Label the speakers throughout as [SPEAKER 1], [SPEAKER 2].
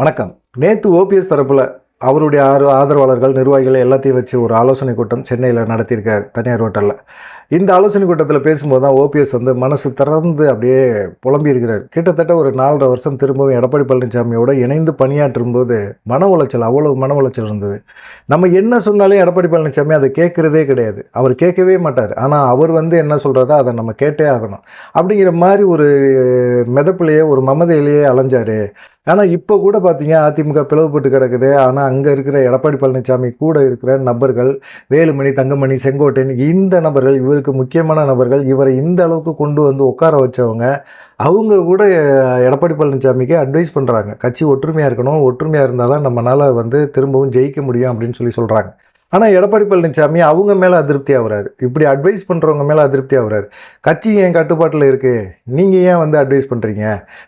[SPEAKER 1] வணக்கம். நேற்று ஓபிஎஸ் தரப்பில் அவருடைய ஆறு ஆதரவாளர்கள் நிர்வாகிகள் எல்லாத்தையும் வச்சு ஒரு ஆலோசனை கூட்டம் சென்னையில் நடத்தியிருக்கார் தனியார் ஹோட்டலில். இந்த ஆலோசனை கூட்டத்தில் பேசும்போது தான் ஓபிஎஸ் வந்து மனசு திறந்து அப்படியே புலம்பி இருக்கிறார். கிட்டத்தட்ட ஒரு நாலரை வருஷம் திரும்பவும் எடப்பாடி பழனிசாமியோட இணைந்து பணியாற்றும் போது மன உளைச்சல் அவ்வளோ மன உளைச்சல் இருந்தது. நம்ம என்ன சொன்னாலும் எடப்பாடி பழனிசாமி அதை கேட்குறதே கிடையாது. அவர் கேட்கவே மாட்டார். ஆனால் அவர் வந்து என்ன சொல்கிறதோ அதை நம்ம கேட்டே ஆகணும். அப்படிங்கிற மாதிரி ஒரு மிதப்பிலேயே ஒரு மமதையிலேயே அலைஞ்சார். ஆனால் இப்போ கூட பார்த்தீங்க அதிமுக பிளவுபட்டு கிடக்குது. ஆனால் அங்கே இருக்கிற எடப்பாடி பழனிசாமி கூட இருக்கிற நபர்கள் வேலுமணி தங்கமணி செங்கோட்டையன் இந்த நபர்கள் இவருக்கு முக்கியமான நபர்கள் இவரை இந்த அளவுக்கு கொண்டு வந்து உட்கார வச்சவங்க அவங்க கூட எடப்பாடி பழனிசாமிக்கு அட்வைஸ் பண்ணுறாங்க கட்சி ஒற்றுமையாக இருக்கணும் ஒற்றுமையாக இருந்தால் தான் நம்மளால் வந்து திரும்பவும் ஜெயிக்க முடியும் அப்படின்னு சொல்லி சொல்கிறாங்க ஆனால் எடப்பாடி பழனிசாமி அவங்க மேலே அதிருப்தி ஆகுறாரு. இப்படி அட்வைஸ் பண்ணுறவங்க மேலே அதிருப்தி ஆகுறாரு. கட்சி என் கட்டுப்பாட்டில் இருக்குது நீங்கள் ஏன் வந்து அட்வைஸ் பண்ணுறீங்க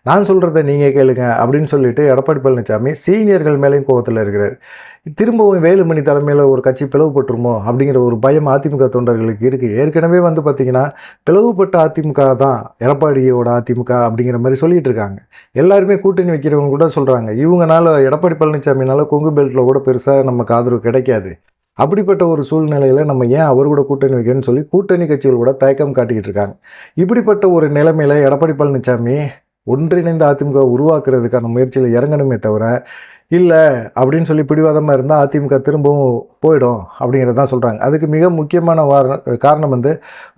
[SPEAKER 1] நான் சொல்கிறத நீங்கள் கேளுங்க அப்படின்னு சொல்லிட்டு எடப்பாடி பழனிசாமி சீனியர்கள் மேலேயும் கோவத்தில் இருக்கிறார். திரும்பவும் வேலுமணி தலைமையில் ஒரு கட்சி பிளவுபட்டுருமோ அப்படிங்கிற ஒரு பயம் அதிமுக தொண்டர்களுக்கு இருக்குது ஏற்கனவே வந்து பார்த்திங்கன்னா பிளவுபட்ட அதிமுக தான் எடப்பாடியோட அதிமுக அப்படிங்கிற மாதிரி சொல்லிட்டு இருக்காங்க. எல்லாருமே கூட்டணி வைக்கிறவங்க கூட சொல்கிறாங்க இவங்கனால எடப்பாடி பழனிசாமினால கொங்கு பெல்ட்டில் கூட பெருசாக நமக்கு ஆதரவு கிடைக்காது. அப்படிப்பட்ட ஒரு சூழ்நிலையில் நம்ம ஏன் அவர் கூட கூட்டணி வைக்கணும்னு சொல்லி கூட்டணி கட்சிகள் கூட தயக்கம் காட்டிக்கிட்டு இருக்காங்க. இப்படிப்பட்ட ஒரு நிலைமையில் எடப்பாடி பழனிசாமி ஒன்றிணைந்த அதிமுக உருவாக்குறதுக்கான முயற்சியில் இறங்கணுமே தவிர இல்லை அப்படின்னு சொல்லி பிடிவாதமாக இருந்தால் அதிமுக திரும்பவும் போயிடும் அப்படிங்கிறது தான் சொல்கிறாங்க அதுக்கு மிக முக்கியமான வார காரணம் வந்து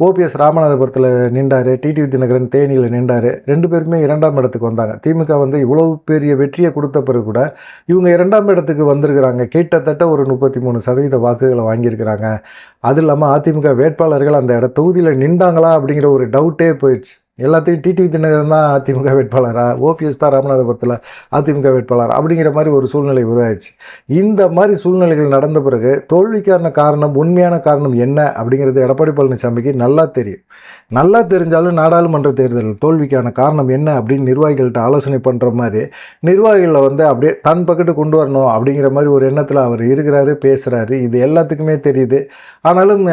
[SPEAKER 1] ஓபிஎஸ் ராமநாதபுரத்தில் நின்றார் டிடிவி தினகரன் தேனியில் நின்றார். ரெண்டு பேருமே இரண்டாம் இடத்துக்கு வந்தாங்க. திமுக வந்து இவ்வளவு பெரிய வெற்றியை கொடுத்த பிறகு கூட இவங்க இரண்டாம் இடத்துக்கு வந்திருக்கிறாங்க. கிட்டத்தட்ட ஒரு முப்பத்தி மூணு சதவீத வாக்குகளை வாங்கியிருக்கிறாங்க. அது இல்லாமல் அதிமுக வேட்பாளர்கள் அந்த இட தொகுதியில் நின்றாங்களா அப்படிங்கிற ஒரு டவுட்டே போயிடுச்சு. எல்லாத்தையும் டிடிவி தினகரன் தான் அதிமுக வேட்பாளரா? ஓபிஎஸ் தான் ராமநாதபுரத்தில் அதிமுக வேட்பாளர்? அப்படிங்கிற மாதிரி ஒரு சூழ்நிலை உருவாயிடுச்சு. இந்த மாதிரி சூழ்நிலைகள் நடந்த பிறகு தோல்விக்கான காரணம் உண்மையான காரணம் என்ன அப்படிங்கிறது எடப்பாடி பழனிசாமிக்கு நல்லா தெரியும். நல்லா தெரிஞ்சாலும் நாடாளுமன்ற தேர்தல் தோல்விக்கான காரணம் என்ன அப்படின்னு நிர்வாகிகள்கிட்ட ஆலோசனை பண்ணுற மாதிரி நிர்வாகிகளை வந்து அப்படியே தன் பக்கத்து கொண்டு வரணும் அப்படிங்கிற மாதிரி ஒரு எண்ணத்தில் அவர் இருக்கிறாரு பேசுகிறாரு இது எல்லாத்துக்குமே தெரியுது. ஆனாலும்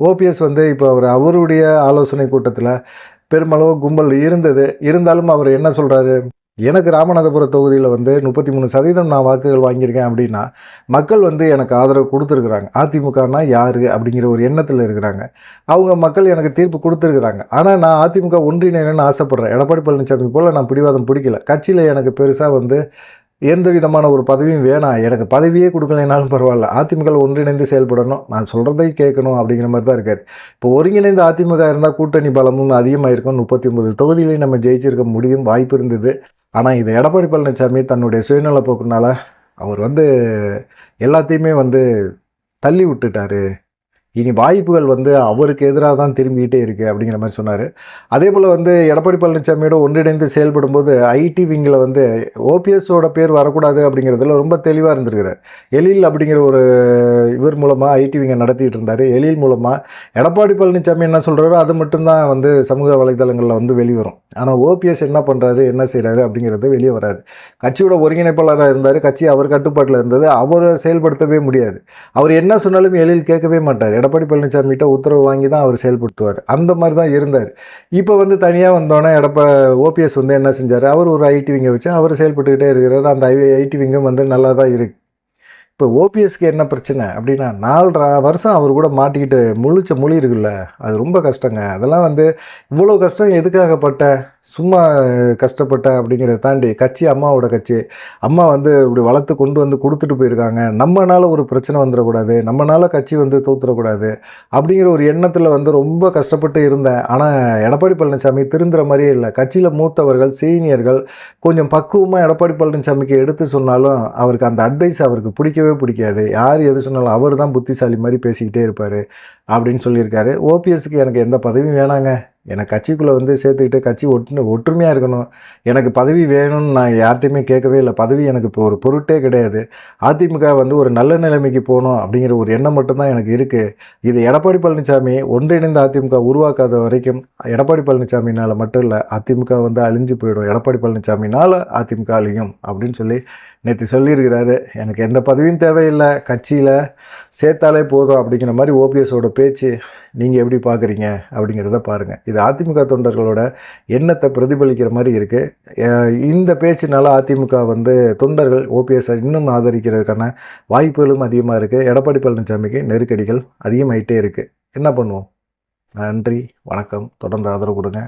[SPEAKER 1] ஓபிஎஸ் வந்து இப்போ அவர் அவருடைய ஆலோசனை கூட்டத்தில் பெருமளவு கும்பல் இருந்தது. இருந்தாலும் அவர் என்ன சொல்கிறாரு எனக்கு ராமநாதபுரம் தொகுதியில் வந்து முப்பத்தி மூணு சதவீதம் நான் வாக்குகள் வாங்கியிருக்கேன் அப்படின்னா மக்கள் வந்து எனக்கு ஆதரவு கொடுத்துருக்குறாங்க. அதிமுகனா யார் அப்படிங்கிற ஒரு எண்ணத்தில் இருக்கிறாங்க. அவங்க மக்கள் எனக்கு தீர்ப்பு கொடுத்துருக்குறாங்க. ஆனால் நான் அதிமுக ஒன்றிணைன்னு ஆசைப்பட்றேன். எடப்பாடி பழனிசாமி போல் நான் பிடிவாதம் பிடிக்கல. கட்சியில் எனக்கு பெருசாக வந்து எந்த விதமான ஒரு பதவியும் வேணாம் எனக்கு பதவியே கொடுக்கலைனாலும் பரவாயில்ல அதிமுக ஒன்றிணைந்து செயல்படணும். நான் சொல்கிறதை கேட்கணும் அப்படிங்கிற மாதிரி தான் இருக்கார். இப்போ ஒருங்கிணைந்த அதிமுக இருந்தால் கூட்டணி பலமும் அதிகமாக இருக்கும் முப்பத்தி ஒன்பது தொகுதியிலையும் நம்ம ஜெயிச்சிருக்க முடியும் வாய்ப்பு இருந்தது. ஆனால் இது எடப்பாடி பழனிசாமி தன்னுடைய சுயநல போக்குனால அவர் வந்து எல்லாத்தையுமே வந்து தள்ளி விட்டுட்டாரு. இனி வாய்ப்புகள் வந்து அவருக்கு எதிராக தான் திரும்பிக்கிட்டே இருக்குது அப்படிங்கிற மாதிரி சொன்னார். அதே போல் வந்து எடப்பாடி பழனிசாமியோட ஒன்றிணைந்து செயல்படும்போது ஐடி விங்கில் வந்து ஓபிஎஸோட பேர் வரக்கூடாது அப்படிங்கிறதுல ரொம்ப தெளிவாக இருந்திருக்கிறார். எழில் அப்படிங்கிற ஒரு இவர் மூலமாக ஐடி விங்கை நடத்திட்டு இருந்தார். எழில் மூலமாக எடப்பாடி பழனிசாமி என்ன சொல்கிறாரோ அது மட்டும்தான் வந்து சமூக வலைதளங்களில் வந்து வெளிவரும். ஆனால் ஓபிஎஸ் என்ன பண்ணுறாரு என்ன செய்கிறாரு அப்படிங்கிறது வெளியே வராது. கட்சியோட ஒருங்கிணைப்பாளராக இருந்தார் கட்சி அவர் கட்டுப்பாட்டில் இருந்தது அவரை செயல்படுத்தவே முடியாது. அவர் என்ன சொன்னாலும் எழில் கேட்கவே மாட்டார். எடப்பாடி பழனிசாமிகிட்ட உத்தரவு வாங்கி தான் அவர் செயல்படுத்துவார். அந்த மாதிரி தான் இருந்தார். இப்போ வந்து தனியாக வந்தோன்னே எடப்பா ஓபிஎஸ் வந்து என்ன செஞ்சார்? அவர் ஒரு ஐடி விங்கை வச்சு அவர் செயல்பட்டுக்கிட்டே இருக்கிறார். அந்த ஐ ஐடி விங்கும் வந்து நல்லா தான் இருக்குது இப்போ ஓபிஎஸ்க்கு என்ன பிரச்சனை அப்படின்னா நாலரை வருஷம் அவர் கூட மாட்டிக்கிட்டு முழிச்ச மொழி இருக்குல்ல அது ரொம்ப கஷ்டங்க. அதெல்லாம் வந்து இவ்வளோ கஷ்டம் எதுக்காகப்பட்ட சும்மா கஷ்டப்பட்ட அப்படிங்கிறத தாண்டி கட்சி அம்மாவோட கட்சி. அம்மா வந்து இப்படி வளர்த்து கொண்டு வந்து கொடுத்துட்டு போயிருக்காங்க. நம்மனால் ஒரு பிரச்சனை வந்துடக்கூடாது. நம்மனால் கட்சி வந்து தோத்துடக்கூடாது அப்படிங்கிற ஒரு எண்ணத்தில் வந்து ரொம்ப கஷ்டப்பட்டு இருந்தேன். ஆனால் எடப்பாடி பழனிசாமி திருந்துற மாதிரியே இல்லை. கட்சியில் மூத்தவர்கள் சீனியர்கள் கொஞ்சம் பக்குவமாக எடப்பாடி பழனிசாமிக்கு எடுத்து சொன்னாலும் அவருக்கு அந்த அட்வைஸ் அவருக்கு பிடிக்கவே பிடிக்காது. யார் எது சொன்னாலும் அவர் தான் புத்திசாலி மாதிரி பேசிக்கிட்டே இருப்பார் அப்படின்னு சொல்லியிருக்காரு. ஓபிஎஸ்க்கு எனக்கு எந்த பதவியும் வேணாங்க. எனக்கு கட்சிக்குள்ளே வந்து சேர்த்துக்கிட்டு கட்சி ஒட்டு ஒற்றுமையாக இருக்கணும். எனக்கு பதவி வேணும்னு நான் யார்கிட்டையுமே கேட்கவே இல்லை. பதவி எனக்கு இப்போ ஒரு பொருட்டே கிடையாது. அதிமுக வந்து ஒரு நல்ல நிலைமைக்கு போகணும் அப்படிங்கிற ஒரு எண்ணம் மட்டும்தான் எனக்கு இருக்குது இது எடப்பாடி பழனிசாமி ஒன்றிணைந்த அதிமுக உருவாக்காத வரைக்கும் எடப்பாடி பழனிசாமினால் மட்டும் இல்லை அதிமுக வந்து அழிஞ்சு போயிடும். எடப்பாடி பழனிசாமினால் அதிமுக அழியும் அப்படின்னு சொல்லி நேற்று சொல்லியிருக்கிறாரு. எனக்கு எந்த பதவியும் தேவையில்லை. கட்சியில் சேர்த்தாலே போதும் அப்படிங்கிற மாதிரி ஓபிஎஸோட பேச்சு நீங்கள் எப்படி பார்க்குறீங்க அப்படிங்கிறத பாருங்கள் இது அதிமுக தொண்டர்களோட எண்ணத்தை பிரதிபலிக்கிற மாதிரி இருக்குது இந்த பேச்சினால அதிமுக வந்து தொண்டர்கள் ஓபிஎஸ் இன்னும் ஆதரிக்கிறதுக்கான வாய்ப்புகளும் அதிகமாக இருக்குது எடப்பாடி பழனிசாமிக்கு நெருக்கடிகள் அதிகமாகிட்டே இருக்குது என்ன பண்ணுவோம்? நன்றி வணக்கம். தொடர்ந்து ஆதரவு கொடுங்க.